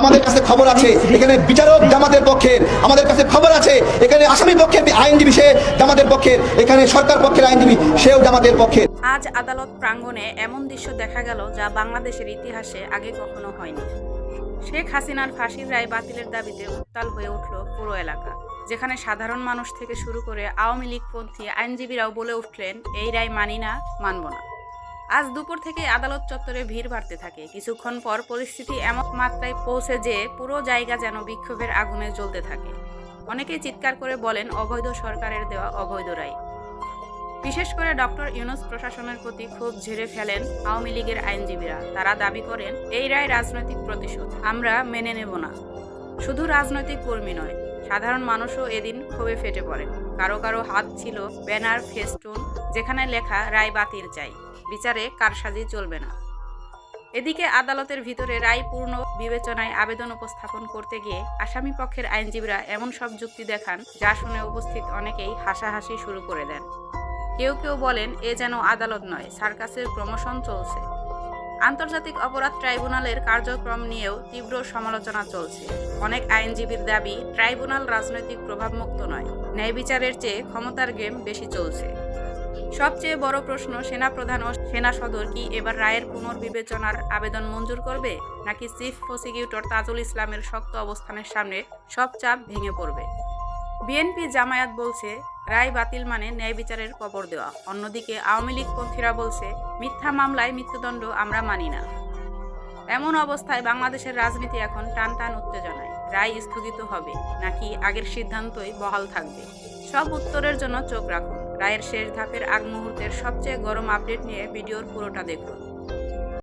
আমাদের কাছে খবর আছে, এখানে বিচারক জামাতের পক্ষের, আমাদের কাছে খবর আছে, এখানে আসামি পক্ষের আইনজীবী সে জামাতের পক্ষের, এখানে সরকার পক্ষের আইনজীবী সেও জামাতের পক্ষের। আজ আদালত প্রাঙ্গণে এমন দৃশ্য দেখা গেল যা বাংলাদেশের ইতিহাসে আগে কখনো হয়নি। শেখ হাসিনার ফাঁসির রায় বাতিলের দাবিতে উত্তাল হয়ে উঠল পুরো এলাকা, যেখানে সাধারণ মানুষ থেকে শুরু করে আওয়ামী লীগপন্থী আইনজীবীরাও বলে উঠলেন, এই রায় মানি না, মানব না। আজ দুপুর থেকে আদালত চত্বরে ভিড় বাড়তে থাকে। কিছুক্ষণ পর পরিস্থিতি এমন মাত্রায় পৌঁছে যে পুরো জায়গা যেন বিক্ষোভের আগুনে জ্বলতে থাকে। অনেকেই চিৎকার করে বলেন, অবৈধ সরকারের দেওয়া অবৈধ রায়। বিশেষ করে ডক্টর ইউনুস প্রশাসনের প্রতি ক্ষোভ ঝেড়ে ফেলেন আওয়ামী লীগের আইনজীবীরা। তারা দাবি করেন, এই রায় রাজনৈতিক প্রতিশোধ। আমরা মেনে নেব না। শুধু রাজনৈতিক কর্মী নয়, সাধারণ মানুষও এদিন ক্ষোভে ফেটে পড়েন। কারও কারও হাত ছিল ব্যানার, ফেস্টুন, যেখানে লেখা, রায় বাতিল চাই। বিচারে কারসাজি চলবে না। এদিকে আদালতের ভিতরে রায় পূর্ণ বিবেচনায় আবেদন উপস্থাপন করতে গিয়ে আসামি পক্ষের আইনজীবীরা এমন সব যুক্তি দেখান, যা শুনে উপস্থিত অনেকেই হাসাহাসি শুরু করে দেন। কেউ কেউ বলেন এ যেন আদালত নয়, সার্কাসের প্রমোশন চলছে। আন্তর্জাতিক অপরাধ ট্রাইব্যুনালের কার্যক্রম নিয়েও তীব্র সমালোচনা চলছে। অনেক আইনজীবীর দাবি, ট্রাইব্যুনাল রাজনৈতিক প্রভাবমুক্ত নয়, ন্যায় বিচারের চেয়ে ক্ষমতার গেম বেশি চলছে। সবচেয়ে বড় প্রশ্ন, সেনাপ্রধান ও সেনা সদর কি এবার রায়ের পুনর্বিবেচনার আবেদন মঞ্জুর করবে? নাকি চিফ প্রসিকিউটর তাজুল ইসলামের শক্ত অবস্থানের সামনে সব চাপ ভেঙে পড়বে? বিএনপি জামায়াত বলছে, রায় বাতিল মানে ন্যায় বিচারের কবর দেওয়া। অন্যদিকে আওয়ামী লীগপন্থীরা বলছে, মিথ্যা মামলায় মৃত্যুদণ্ড আমরা মানি না। এমন অবস্থায় বাংলাদেশের রাজনীতি এখন টান টান উত্তেজনায়। রায় স্থগিত হবে, নাকি আগের সিদ্ধান্তই বহাল থাকবে? সব উত্তরের জন্য চোখ রাখুন। রায়ের শেষ ধাপের আগ মুহূর্তের সবচেয়ে গরম আপডেট নিয়ে ভিডিওর পুরোটা দেখুন।